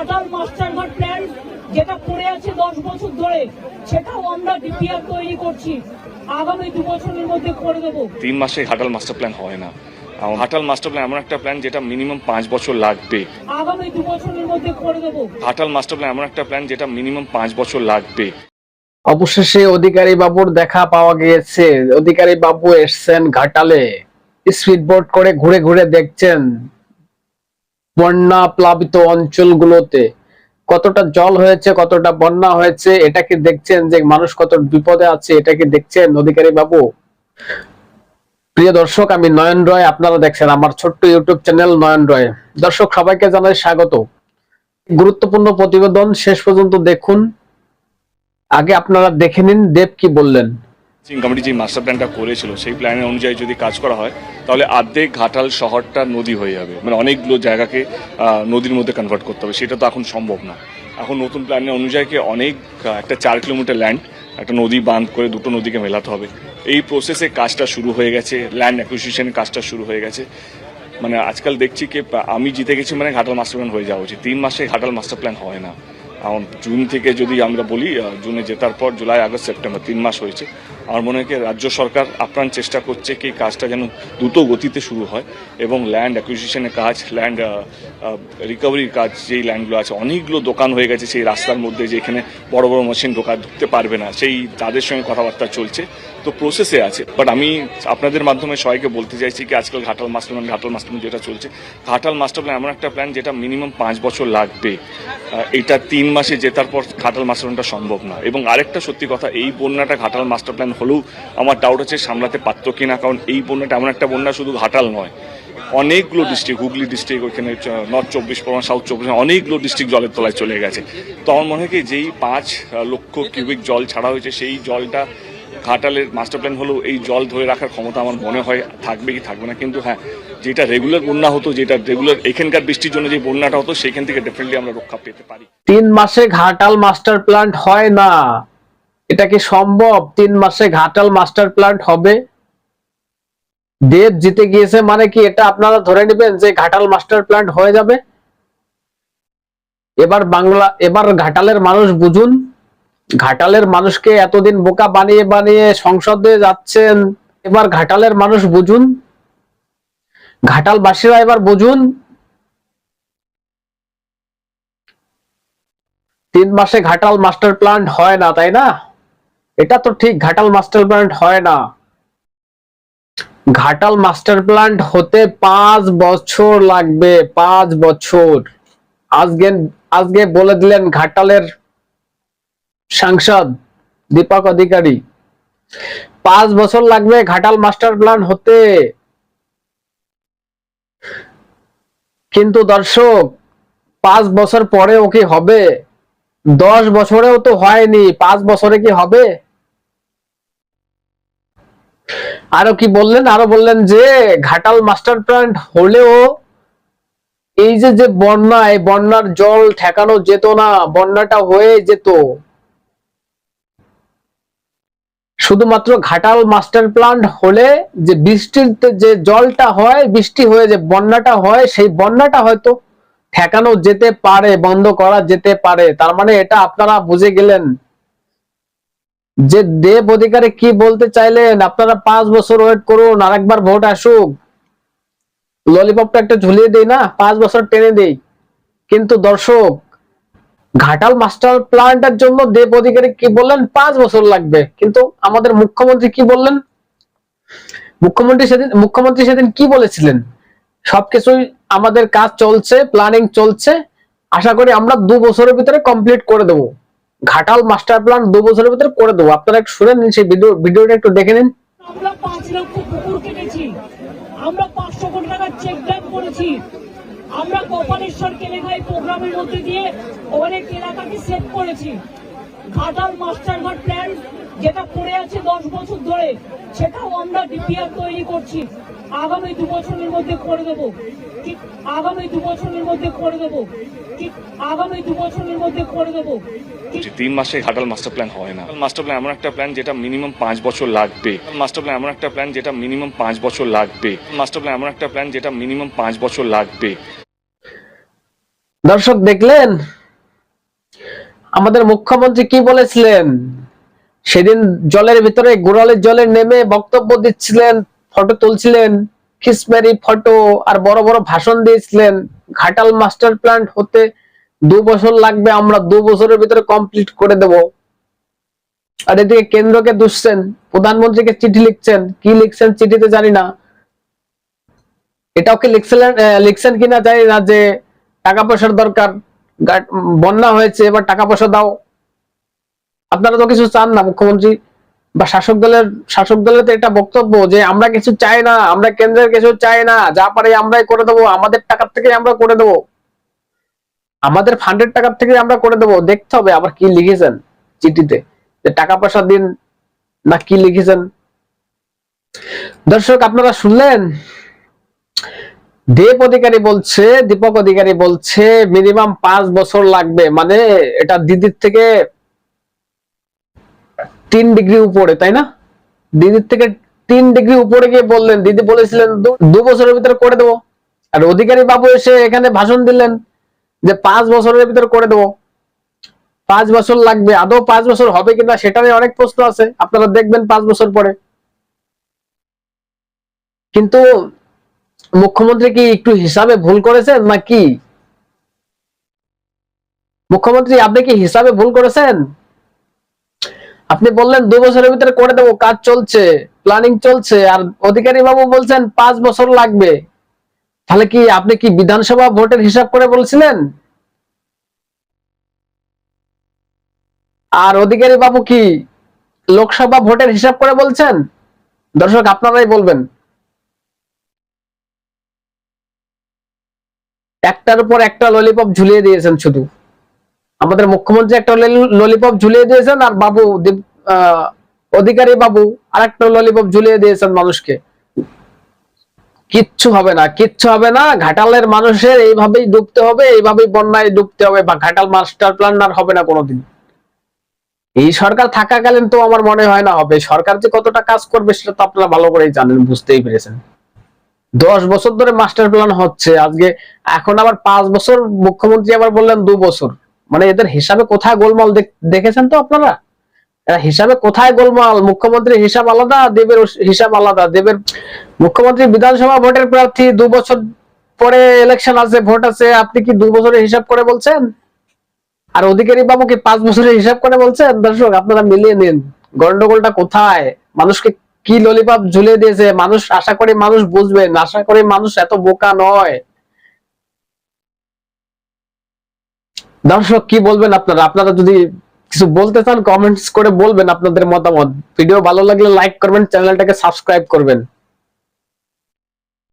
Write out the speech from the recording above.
Atal master ঘাট plan যেটা পড়ে আছে দশ বছর ধরে সেটাও আমরা ডিপিআর তৈরি করছি। আগামী দু বছরের মধ্যে করে দেবো। তিন মাসে ঘাটাল মাস্টার প্ল্যান হয় না। ঘাটাল মাস্টার প্ল্যান এমন একটা প্ল্যান যেটা মিনিমাম পাঁচ বছর লাগবে। আগামী দু বছরের মধ্যে করে দেবো। ঘাটাল মাস্টার প্ল্যান এমন একটা প্ল্যান যেটা মিনিমাম পাঁচ বছর লাগবে। অবশেষে অধিকারী বাবুর দেখা পাওয়া গিয়েছে। অধিকারী বাবু এসছেন ঘাটালে। স্পিডবোট করে ঘুরে ঘুরে দেখছেন। বন্যা প্লাবিত অঞ্চলগুলোতে। কতটা জল হয়েছে, কতটা বন্যা হয়েছে এটা কি দেখছেন যে মানুষ কত বিপদে আছে, এটাকে দেখছেন অধিকারী বাবু? প্রিয় দর্শক, আমি নয়ন রয়, আপনারা দেখছেন আমার ছোট্ট ইউটিউব চ্যানেল নয়ন রয়। দর্শক, সবাইকে জানাই স্বাগত। গুরুত্বপূর্ণ প্রতিবেদন শেষ পর্যন্ত দেখুন। আগে আপনারা দেখে নিন দেব কি বললেন। সিং কমিটি যে মাস্টার প্ল্যানটা করেছিল, সেই প্ল্যানের অনুযায়ী যদি কাজ করা হয়, তাহলে আর্ধেক ঘাটাল শহরটা নদী হয়ে যাবে। মানে অনেকগুলো জায়গাকে নদীর মধ্যে কনভার্ট করতে হবে। সেটা তো এখন সম্ভব না। এখন নতুন প্ল্যানের অনুযায়ী অনেক একটা চার কিলোমিটার ল্যান্ড একটা নদী বাঁধ করে দুটো নদীকে মেলাতে হবে। এই প্রসেসে কাজটা শুরু হয়ে গেছে ল্যান্ড অ্যাকুইজিশনের কাজটা শুরু হয়ে গেছে। মানে আজকাল দেখছি কি, আমি জিতে গেছি মানে ঘাটাল মাস্টার প্ল্যান হয়ে যাওয়া উচিত। তিন মাসে ঘাটাল মাস্টার প্ল্যান হয় না। জুন থেকে যদি আমরা বলি জুনে জেতার পর জুলাই, আগস্ট, সেপ্টেম্বর, তিন মাস হয়েছে। আমার মনে হয় রাজ্য সরকার আপ্রাণ চেষ্টা করছে কি কাজটা যেন দ্রুত গতিতে শুরু হয় এবং ল্যান্ড অ্যাকুইজিশনের কাজ ল্যান্ড রিকভারির কাজ, যেই ল্যান্ডগুলো আছে, অনেকগুলো দোকান হয়ে গেছে সেই রাস্তার মধ্যে যেখানে বড় বড় মেশিন ঢোকা ঢুকতে পারবে না। সেই তাদের সঙ্গে কথাবার্তা চলছে। তো প্রসেসে আছে। বাট আমি আপনাদের মাধ্যমে সবাইকে বলতে চাইছি কি আজকাল Ghatal master plan Ghatal master plan যেটা চলছে ঘাটাল মাস্টার প্ল্যান এমন একটা প্ল্যান যেটা মিনিমাম পাঁচ বছর লাগবে। এটা তিন মাসে জেতার পর ঘাটাল মাস্টার প্ল্যানটা সম্ভব না। এবং আরেকটা সত্যি কথা এই বন্যাটা ঘাটাল মাস্টার প্ল্যান হলেও আমার ডাউট আছে সামলাতে পারতো কিনা কারণ এই বন্যাটা এমন একটা বন্যা শুধু ঘাটাল নয়। অনেকগুলো ডিস্ট্রিক্ট হুগলি ডিস্ট্রিক্ট ওইখানে নর্থ চব্বিশ পরগনা সাউথ চব্বিশ অনেকগুলো ডিস্ট্রিক্ট জলের তলায় চলে গেছে। তো আমার মনে হয় কি যেই পাঁচ লক্ষ কিউবিক জল ছাড়া হয়েছে সেই জলটা ঘাটালের মাস্টার প্ল্যান হলেও এই জল ধরে রাখার ক্ষমতা আমার মনে হয় থাকবে কি থাকবে না, কিন্তু হ্যাঁ যেটা রেগুলার বন্যা হতো, যেটা রেগুলার এখানকার বৃষ্টির জন্য যে বন্যাটা হতো, সেখান থেকে ডেফিনেটলি আমরা রক্ষা পেতে পারি। তিন মাসে ঘাটাল মাস্টার প্ল্যান্ট হয় না। এটা কি সম্ভব? তিন মাসে ঘাটাল মাস্টার প্ল্যান্ট হবে? দেব জিতে গিয়েছে মানে কি? এটা আপনারা ধরে নেবেন যে ঘাটাল মাস্টার প্ল্যান্ট হয়ে যাবে? এবার বাংলা, এবার ঘাটালের মানুষ বুঝুন। ঘাটালের মানুষকে এতদিন বোকা বানিয়ে বানিয়ে সংসদে যাচ্ছেন, এবার ঘাটালের মানুষ বুঝুন? ঘাটালবাসীরা এবার বুঝুন? তিন মাসে ঘাটাল মাস্টার প্ল্যান্ট হয় না, তাই না? এটা তো ঠিক, ঘাটাল মাস্টার প্ল্যান্ট হয় না। ঘাটাল মাস্টার প্ল্যান্ট হতে পাঁচ বছর লাগবে, পাঁচ বছর। আজকে আজকে বলে দিলেন ঘাটালের সাংসদ, দীপক অধিকারী। পাঁচ বছর লাগবে ঘাটাল মাস্টার প্ল্যান হতে। কিন্তু দর্শক, পাঁচ বছর পরেও কি হবে? দশ বছরেও তো হয়নি, পাঁচ বছরে কি হবে? আরও কি বললেন? আরও বললেন যে, ঘাটাল মাস্টার প্ল্যান্ট হলেও এই যে যে বন্যা, এই বন্যার জল ঠেকানো যেত না, বন্যাটা হয়ে যেত। শুধুমাত্র ঘাটাল মাস্টার প্ল্যান্ট হলে যে বৃষ্টির যে জলটা হয়, বৃষ্টি হয়ে যে বন্যাটা হয়, সেই বন্যাটা হয়তো ঠেকানো যেতে পারে, বন্ধ করা যেতে পারে। তার মানে এটা আপনারা বুঝে গেলেন। যে দেব অধিকারে কি বলতে চাইলেন? আপনারা পাঁচ বছর ওয়েট করুন, আরেকবার ভোট আসুক। ললিপপটা একটা ঝুলিয়ে দেই না? পাঁচ বছর টেনে দেই। কিন্তু দর্শক ঘাটাল মাস্টার প্ল্যান্টের জন্য দেব অধিকারী কি বললেন? পাঁচ বছর লাগবে। কিন্তু আমাদের মুখ্যমন্ত্রী কি বললেন? মুখ্যমন্ত্রী সেদিন মুখ্যমন্ত্রী সেদিন কি বলেছিলেন? সবকিছুই আমাদের কাজ চলছে প্ল্যানিং চলছে। আশা করি আমরা দু বছরের ভিতরে কমপ্লিট করে দেবো। ঘাটাল মাস্টার প্ল্যান দু বছরের ভিতরে করে দেবো। আপনারা একটু শুনে নিন, সেই ভিডিও ভিডিওটা একটু দেখে নিন। আমরা পাঁচ লক্ষ পুকুর কেটেছি। আমরা পাঁচশো কোটি টাকার চেক ড্যাম করেছি। আমরা গোপালেশ্বর কেলেঘাই প্রোগ্রামের মধ্যে দিয়ে অনেক এলাকাকে সেভ করেছি। ঘাটাল মাস্টার ঘাট প্ল্যান যেটা পড়ে আছে দশ বছর ধরে, সেটাও আমরা ডিপিআর তৈরি করছি। আগামী দু বছরের মধ্যে করে দেবো। ঠিক আগামী দু বছরের মধ্যে করে দেবো। ঠিক আগামী দু বছরের মধ্যে করে দেবো। তিন মাসে ঘাটাল মাস্টার প্ল্যান হয় না। মাস্টার প্ল্যান এমন একটা প্ল্যান যেটা মিনিমাম পাঁচ বছর লাগবে। মাস্টার প্ল্যান এমন একটা প্ল্যান যেটা মিনিমাম পাঁচ বছর লাগবে। মাস্টার প্ল্যান এমন একটা প্ল্যান যেটা মিনিমাম পাঁচ বছর লাগবে। দর্শক দেখলেন? আমাদের মুখ্যমন্ত্রী কি বলেছিলেন? সেদিন জলের ভিতরে গোড়ালের জলে নেমে বক্তব্য দিচ্ছিলেন, ফটো তুলছিলেন খিসমেরি ফটো আর বড় বড় ভাষণ দিয়েছিলেন। ঘাটাল মাস্টার প্ল্যান হতে দু বছর লাগবে, আমরা দু বছরের ভিতরে কমপ্লিট করে দেব। আর এদিকে কেন্দ্রকে দুষছেন, প্রধানমন্ত্রীকে চিঠি লিখছেন। কি লিখছেন চিঠিতে জানি না। এটাও কি লিখছিলেন লিখছেন কিনা জানি না যে টাকা পয়সার দরকার বন্যা হয়েছে, এবার টাকা পয়সা দাও। আপনারা তো কিছু চান না, মুখ্যমন্ত্রী। বা শাসক দলের শাসক দলের তো এটা বক্তব্য যে আমরা কিছু চাই না, আমরা কেন্দ্রের কিছু চাই না, যা পারি আমরাই করে দেবো, আমাদের টাকার থেকে আমরা করে দেবো। আমাদের ফান্ডের টাকার থেকে আমরা করে দেবো, দেখতে হবে আবার কি লিখেছেন চিঠিতে, যে টাকা পয়সা দিন না কি লিখেছেন। দর্শক, আপনারা শুনলেন? দেব অধিকারী বলছে দীপক অধিকারী বলছে মিনিমাম পাঁচ বছর লাগবে। মানে এটা দিদির থেকে তিন ডিগ্রি উপরে, তাই না? দিদির থেকে তিন ডিগ্রি উপরে গিয়ে বললেন। দিদি বলেছিলেন, দু বছরের ভিতরে করে দেবো। আর অধিকারী বাবু এসে এখানে ভাষণ দিলেন যে, পাঁচ বছরের ভিতরে করে দেবো। পাঁচ বছর লাগবে। আদৌ পাঁচ বছর হবে কিনা সেটা নিয়ে অনেক প্রশ্ন আছে। আপনারা দেখবেন পাঁচ বছর পরে। কিন্তু মুখ্যমন্ত্রী কি একটু হিসাবে ভুল করেছেন নাকি? মুখ্যমন্ত্রী, আপনি কি হিসাবে ভুল করেছেন? আপনি বললেন দু বছরের ভিতরে করে দেবো, কাজ চলছে প্ল্যানিং চলছে, আর অধিকারী বাবু বলছেন পাঁচ বছর লাগবে। তাহলে কি আপনি কি বিধানসভা ভোটের হিসাব করে বলছিলেন? আর অধিকারী বাবু কি লোকসভা ভোটের হিসাব করে বলছেন? দর্শক, আপনারাই বলবেন। একটার উপর একটা ললিপপ ঝুলিয়ে দিয়েছেন শুধু। আমাদের মুখ্যমন্ত্রী একটা ললিপপ ঝুলিয়ে দিয়েছেন আর বাবু অধিকারী বাবু আর একটা ললিপপ ঝুলিয়ে দিয়েছেন মানুষকে। কিচ্ছু হবে না, কিচ্ছু হবে না, ঘাটালের মানুষের এইভাবেই ডুবতে হবে, এইভাবেই বন্যায় ডুবতে হবে বা ঘাটাল মাস্টার প্ল্যান আর হবে না কোনোদিন। এই সরকার থাকাকালীন তো আমার মনে হয় না হবে। সরকার যে কতটা কাজ করবে সেটা তো আপনারা ভালো করেই জানেন, বুঝতেই পেরেছেন। দশ বছর ধরে মাস্টার প্ল্যান হচ্ছে, আজকে এখন আবার পাঁচ বছর মুখ্যমন্ত্রী আবার বললেন দু বছর। মানে এদের হিসাবে কোথায় গোলমাল দেখেছেন তো আপনারা? হিসাবে কোথায় গোলমাল? মুখ্যমন্ত্রীর হিসাব আলাদা, দেবের হিসাব আলাদা। দেবের মুখ্যমন্ত্রী বিধানসভা ভোটের প্রার্থী দু বছর পরে ইলেকশন আছে, ভোট আছে, আপনি কি দু বছরের হিসাব করে বলছেন? আর অধিকারী বাবু কি পাঁচ বছরের হিসাব করে বলছেন? দর্শক, আপনারা মিলিয়ে নিন। গন্ডগোলটা কোথায়? মানুষকে কি ললিপপ ঝুলে দিয়েছে? মানুষ আশা করে মানুষ বুঝবে আশা করে মানুষ এত বোকা নয়। দর্শক, কি বলবেন আপনারা? আপনারা যদি কিছু বলতে চান কমেন্টস করে বলবেন আপনাদের মতামত। ভিডিও ভালো লাগলে লাইক করবেন চ্যানেলটাকে সাবস্ক্রাইব করবেন।